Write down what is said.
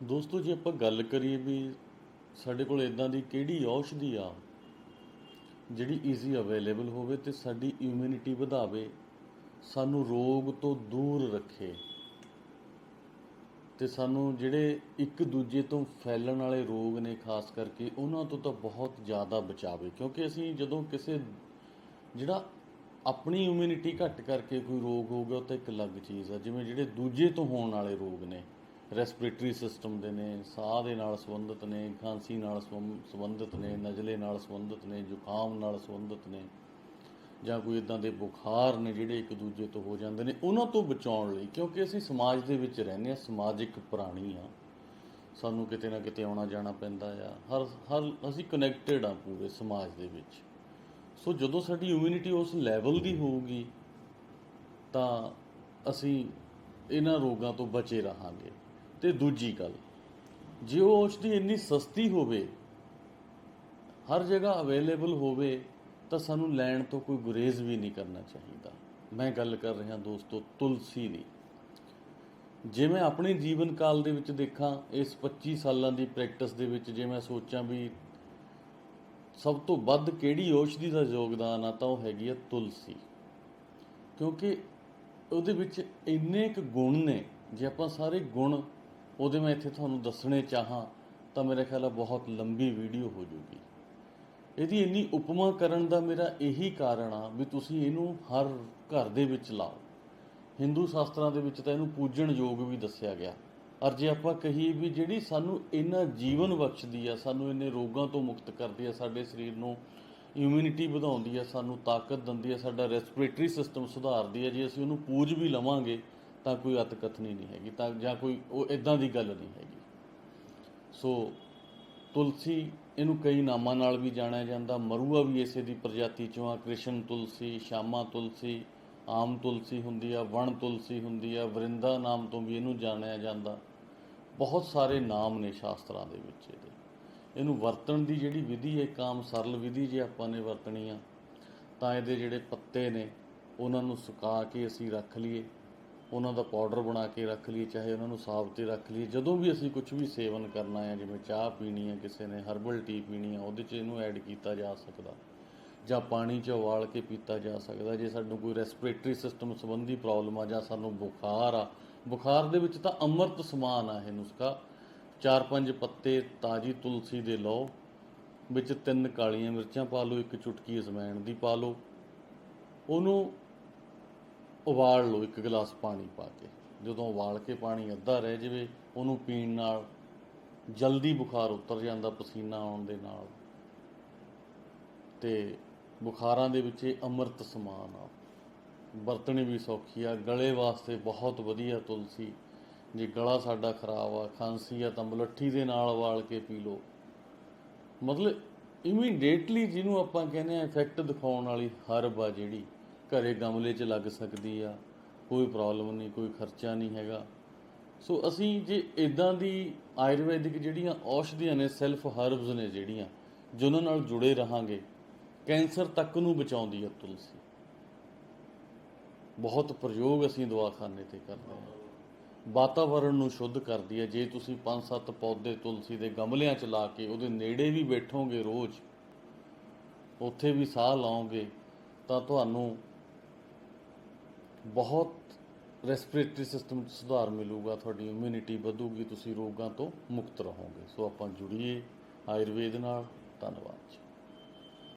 ਦੋਸਤੋ, ਜੇ ਆਪਾਂ ਗੱਲ ਕਰੀਏ ਵੀ ਸਾਡੇ ਕੋਲ ਇਦਾਂ ਦੀ ਕਿਹੜੀ ਔਸ਼ਧੀ ਆ ਜਿਹੜੀ ਈਜ਼ੀ ਅਵੇਲੇਬਲ ਹੋਵੇ ਤੇ ਸਾਡੀ ਇਮਿਊਨਿਟੀ ਵਧਾਵੇ, ਸਾਨੂੰ ਰੋਗ ਤੋਂ ਦੂਰ ਰੱਖੇ ਤੇ ਸਾਨੂੰ ਜਿਹੜੇ ਇੱਕ ਦੂਜੇ ਤੋਂ ਫੈਲਣ ਵਾਲੇ ਰੋਗ ਨੇ, ਖਾਸ ਕਰਕੇ ਉਹਨਾਂ ਤੋਂ ਤਾਂ ਬਹੁਤ ਜ਼ਿਆਦਾ ਬਚਾਵੇ। ਕਿਉਂਕਿ ਅਸੀਂ ਜਦੋਂ ਕਿਸੇ, ਜਿਹੜਾ ਆਪਣੀ ਇਮਿਊਨਿਟੀ ਘੱਟ ਕਰਕੇ ਕੋਈ ਰੋਗ ਹੋ ਗਿਆ, ਉਹ ਤਾਂ ਇੱਕ ਅਲੱਗ ਚੀਜ਼ ਆ, ਜਿਵੇਂ ਜਿਹੜੇ ਦੂਜੇ ਤੋਂ ਹੋਣ ਵਾਲੇ ਰੋਗ ਨੇ। ਰੈਸਪੀਰੇਟਰੀ ਸਿਸਟਮ ਦੇ ਨੇ, ਸਾਹ ਦੇ ਨਾਲ ਸੰਬੰਧਿਤ ਨੇ, ਖਾਂਸੀ ਨਾਲ ਸੰਬੰ- ਸੰਬੰਧਿਤ ਨੇ, ਨਜ਼ਲੇ ਨਾਲ ਸੰਬੰਧਿਤ ਨੇ, ਜ਼ੁਕਾਮ ਨਾਲ ਸੰਬੰਧਿਤ ਨੇ, ਜਾਂ ਕੋਈ ਇਦਾਂ ਦੇ ਬੁਖਾਰ ਨੇ ਜਿਹੜੇ ਇੱਕ ਦੂਜੇ ਤੋਂ ਹੋ ਜਾਂਦੇ ਨੇ, ਉਹਨਾਂ ਤੋਂ ਬਚਾਉਣ ਲਈ, ਕਿਉਂਕਿ ਅਸੀਂ ਸਮਾਜ ਦੇ ਵਿੱਚ ਰਹਿੰਦੇ ਹਾਂ, ਸਮਾਜਿਕ ਪ੍ਰਾਣੀ ਆ ਸਾਨੂੰ ਕਿਤੇ ਨਾ ਕਿਤੇ ਆਉਣਾ ਜਾਣਾ ਪੈਂਦਾ ਆ, ਹਰ ਹਰ, ਅਸੀਂ ਕਨੈਕਟਡ ਆ ਪੂਰੇ ਸਮਾਜ ਦੇ ਵਿੱਚ। ਸੋ ਜਦੋਂ ਸਾਡੀ ਇਮਿਊਨਿਟੀ ਉਸ ਲੈਵਲ ਦੀ ਹੋਊਗੀ, ਤਾਂ ਅਸੀਂ ਇਹਨਾਂ ਰੋਗਾਂ ਤੋਂ ਬਚੇ ਰਹਾਂਗੇ। ਤੇ ਦੂਜੀ ਗੱਲ, ਜੇ ਉਹ ਔਸ਼ਧੀ ਇੰਨੀ ਸਸਤੀ ਹੋਵੇ, ਹਰ ਜਗ੍ਹਾ ਅਵੇਲੇਬਲ ਹੋਵੇ, ਤਾਂ ਸਾਨੂੰ ਲੈਣ ਤੋਂ ਕੋਈ ਗੁਰੇਜ਼ ਵੀ ਨਹੀਂ ਕਰਨਾ ਚਾਹੀਦਾ। ਮੈਂ ਗੱਲ ਕਰ ਰਿਹਾ ਦੋਸਤੋ, ਤੁਲਸੀ ਦੀ। ਜੇ ਮੈਂ ਆਪਣੇ ਜੀਵਨ ਕਾਲ ਦੇ ਵਿੱਚ ਦੇਖਾਂ, ਇਸ 25 ਸਾਲਾਂ ਦੀ ਪ੍ਰੈਕਟਿਸ ਦੇ ਵਿੱਚ ਜੇ ਮੈਂ ਸੋਚਾਂ ਵੀ ਸਭ ਤੋਂ ਵੱਧ ਕਿਹੜੀ ਔਸ਼ਧੀ ਦਾ ਯੋਗਦਾਨ ਆ, ਤਾਂ ਉਹ ਹੈਗੀ ਆ ਤੁਲਸੀ। ਕਿਉਂਕਿ ਉਹਦੇ ਵਿੱਚ ਇੰਨੇ ਕੁ ਗੁਣ ਨੇ, ਜੇ ਆਪਾਂ ਸਾਰੇ ਗੁਣ ਉਹਦੇ ਮੈਂ ਇੱਥੇ ਤੁਹਾਨੂੰ ਦੱਸਣੇ ਚਾਹਾਂ ਤਾਂ ਮੇਰੇ ਖਿਆਲ ਆ ਬਹੁਤ ਲੰਬੀ ਵੀਡੀਓ ਹੋ ਜੂਗੀ ਇਹਦੀ ਇੰਨੀ ਉਪਮਾ ਕਰਨ ਦਾ ਮੇਰਾ ਇਹੀ ਕਾਰਨ ਆ ਵੀ ਤੁਸੀਂ ਇਹਨੂੰ ਹਰ ਘਰ ਦੇ ਵਿੱਚ ਲਾਓ। ਹਿੰਦੂ ਸ਼ਾਸਤਰਾਂ ਦੇ ਵਿੱਚ ਤਾਂ ਇਹਨੂੰ ਪੂਜਣ ਯੋਗ ਵੀ ਦੱਸਿਆ ਗਿਆ। ਔਰ ਜੇ ਆਪਾਂ ਕਹੀਏ ਵੀ ਜਿਹੜੀ ਸਾਨੂੰ ਇਹਨਾਂ ਜੀਵਨ ਬਖਸ਼ਦੀ ਆ, ਸਾਨੂੰ ਇੰਨੇ ਰੋਗਾਂ ਤੋਂ ਮੁਕਤ ਕਰਦੀ ਆ, ਸਾਡੇ ਸਰੀਰ ਨੂੰ ਇਮਿਊਨਿਟੀ ਵਧਾਉਂਦੀ ਆ, ਸਾਨੂੰ ਤਾਕਤ ਦਿੰਦੀ ਆ, ਸਾਡਾ ਰੈਸਪੀਰੇਟਰੀ ਸਿਸਟਮ ਸੁਧਾਰਦੀ ਆ, ਜੇ ਅਸੀਂ ਉਹਨੂੰ ਪੂਜ ਵੀ ਲਵਾਂਗੇ ਤਾਂ ਕੋਈ ਅਤਕਥਨੀ ਨਹੀਂ ਹੈਗੀ, ਤਾਂ ਜਾਂ ਕੋਈ ਉਹ ਇਦਾਂ ਦੀ ਗੱਲ ਨਹੀਂ ਹੈਗੀ। ਸੋ ਤੁਲਸੀ ਇਹਨੂੰ ਕਈ ਨਾਮਾਂ ਨਾਲ ਵੀ ਜਾਣਿਆ ਜਾਂਦਾ। ਮਰੂਆ ਵੀ ਇਸੇ ਦੀ ਪ੍ਰਜਾਤੀ ਚੋਂ ਆ। ਕ੍ਰਿਸ਼ਨ ਤੁਲਸੀ, ਸ਼ਾਮਾ ਤੁਲਸੀ, ਆਮ ਤੁਲਸੀ ਹੁੰਦੀ ਆ, ਵਣ ਤੁਲਸੀ ਹੁੰਦੀ ਆ, ਵਰਿੰਦਾ ਨਾਮ ਤੋਂ ਵੀ ਇਹਨੂੰ ਜਾਣਿਆ ਜਾਂਦਾ। ਬਹੁਤ ਸਾਰੇ ਨਾਮ ਨੇ ਸ਼ਾਸਤਰਾਂ ਦੇ ਵਿੱਚ ਇਹਦੇ। ਇਹਨੂੰ ਵਰਤਣ ਦੀ ਜਿਹੜੀ ਵਿਧੀ ਹੈ ਕਾਮ ਸਰਲ ਵਿਧੀ ਜੇ ਆਪਾਂ ਨੇ ਵਰਤਣੀ ਆ, ਤਾਂ ਇਹਦੇ ਜਿਹੜੇ ਪੱਤੇ ਨੇ, ਉਹਨਾਂ ਨੂੰ ਸੁਕਾ ਕੇ ਅਸੀਂ ਰੱਖ ਲਈਏ। ਉਹਨਾਂ ਦਾ ਪਾਊਡਰ ਬਣਾ ਕੇ ਰੱਖ ਲਈਏ, ਚਾਹੇ ਉਹਨਾਂ ਨੂੰ ਸਾਬਤ 'ਤੇ ਰੱਖ ਲਈਏ। ਜਦੋਂ ਵੀ ਅਸੀਂ ਕੁਝ ਵੀ ਸੇਵਨ ਕਰਨਾ ਹੈ, ਜਿਵੇਂ ਚਾਹ ਪੀਣੀ ਹੈ ਕਿਸੇ ਨੇ ਹਰਬਲ ਟੀ ਪੀਣੀ ਹੈ, ਉਹਦੇ 'ਚ ਇਹਨੂੰ ਐਡ ਕੀਤਾ ਜਾ ਸਕਦਾ। ਜਾਂ ਪਾਣੀ 'ਚ ਉਬਾਲ ਕੇ ਪੀਤਾ ਜਾ ਸਕਦਾ, ਜੇ ਸਾਨੂੰ ਕੋਈ ਰੈਸਪੀਰੇਟਰੀ ਸਿਸਟਮ ਸੰਬੰਧੀ ਪ੍ਰੋਬਲਮ ਆ ਜਾਂ ਸਾਨੂੰ ਬੁਖਾਰ ਆ, ਬੁਖਾਰ ਦੇ ਵਿੱਚ ਤਾਂ ਅੰਮ੍ਰਿਤ ਸਮਾਨ ਆ ਇਹ ਨੁਸਖਾ। ਚਾਰ ਪੰਜ ਪੱਤੇ ਤਾਜੀ ਤੁਲਸੀ ਦੇ ਲਓ, ਵਿੱਚ ਤਿੰਨ ਕਾਲੀਆਂ ਮਿਰਚਾਂ ਪਾ ਲਓ, ਇੱਕ ਚੁਟਕੀ ਅਜਵਾਇਣ ਦੀ ਪਾ ਲਓ। ਉਹਨੂੰ ਉਬਾਲ ਲਓ, ਇੱਕ ਗਲਾਸ ਪਾਣੀ ਪਾ ਕੇ। ਜਦੋਂ ਉਬਾਲ ਕੇ ਪਾਣੀ ਅੱਧਾ ਰਹਿ ਜਾਵੇ, ਉਹਨੂੰ ਪੀਣ ਨਾਲ ਜਲਦੀ ਬੁਖਾਰ ਉਤਰ ਜਾਂਦਾ ਪਸੀਨਾ ਆਉਣ ਦੇ ਨਾਲ। ਤੇ ਬੁਖਾਰਾਂ ਦੇ ਵਿੱਚ ਇਹ ਅੰਮ੍ਰਿਤ ਸਮਾਨ ਆ। ਵਰਤਣੀ ਵੀ ਸੌਖੀ ਆ। ਗਲੇ ਵਾਸਤੇ ਬਹੁਤ ਵਧੀਆ ਤੁਲਸੀ। ਜੇ ਗਲਾ ਸਾਡਾ ਖਰਾਬ ਆ, ਖਾਂਸੀ ਆ, ਤਾਂ ਮਲੱਠੀ ਦੇ ਨਾਲ ਉਬਾਲ ਕੇ ਪੀ ਲਓ। ਮਤਲਬ ਇਮੀਡੀਏਟਲੀ ਜਿਹਨੂੰ ਆਪਾਂ ਕਹਿੰਦੇ ਆ ਇਫੈਕਟ ਦਿਖਾਉਣ ਵਾਲੀ ਹਰਬ ਆ ਜਿਹੜੀ। ਘਰੇ ਗਮਲੇ 'ਚ ਲੱਗ ਸਕਦੀ ਆ, ਕੋਈ ਪ੍ਰੋਬਲਮ ਨਹੀਂ, ਕੋਈ ਖਰਚਾ ਨਹੀਂ ਹੈਗਾ। ਸੋ ਅਸੀਂ ਜੇ ਇਦਾਂ ਦੀ ਆਯੁਰਵੈਦਿਕ ਜਿਹੜੀਆਂ ਔਸ਼ਧੀਆਂ ਨੇ ਸੈਲਫ ਹਰਬਸ ਨੇ ਜਿਹੜੀਆਂ ਜਿਨ੍ਹਾਂ ਨਾਲ ਜੁੜੇ ਰਹਾਂਗੇ, ਕੈਂਸਰ ਤੱਕ ਨੂੰ ਬਚਾਉਂਦੀ ਹੈ ਤੁਲਸੀ। ਬਹੁਤ ਪ੍ਰਯੋਗ ਅਸੀਂ ਦਵਾਖਾਨੇ ਤੇ ਕਰਦੇ ਹਾਂ। ਵਾਤਾਵਰਣ ਨੂੰ ਸ਼ੁੱਧ ਕਰਦੀ ਹੈ ਜੇ ਤੁਸੀਂ 5-7 ਪੌਦੇ ਤੁਲਸੀ ਦੇ ਗਮਲਿਆਂ 'ਚ ਲਾ ਕੇ ਉਹਦੇ ਨੇੜੇ ਵੀ ਬੈਠੋਗੇ ਰੋਜ਼, ਉੱਥੇ ਵੀ ਸਾਹ ਲਾਓਗੇ, ਤਾਂ ਤੁਹਾਨੂੰ ਬਹੁਤ ਰੈਸਪੀਰੇਟਰੀ ਸਿਸਟਮ 'ਚ ਸੁਧਾਰ ਮਿਲੂਗਾ, ਤੁਹਾਡੀ ਇਮਿਊਨਿਟੀ ਵਧੂਗੀ, ਤੁਸੀਂ ਰੋਗਾਂ ਤੋਂ ਮੁਕਤ ਰਹੋਗੇ। ਸੋ ਆਪਾਂ ਜੁੜੀਏ ਆਯੁਰਵੇਦ ਨਾਲ। ਧੰਨਵਾਦ ਜੀ।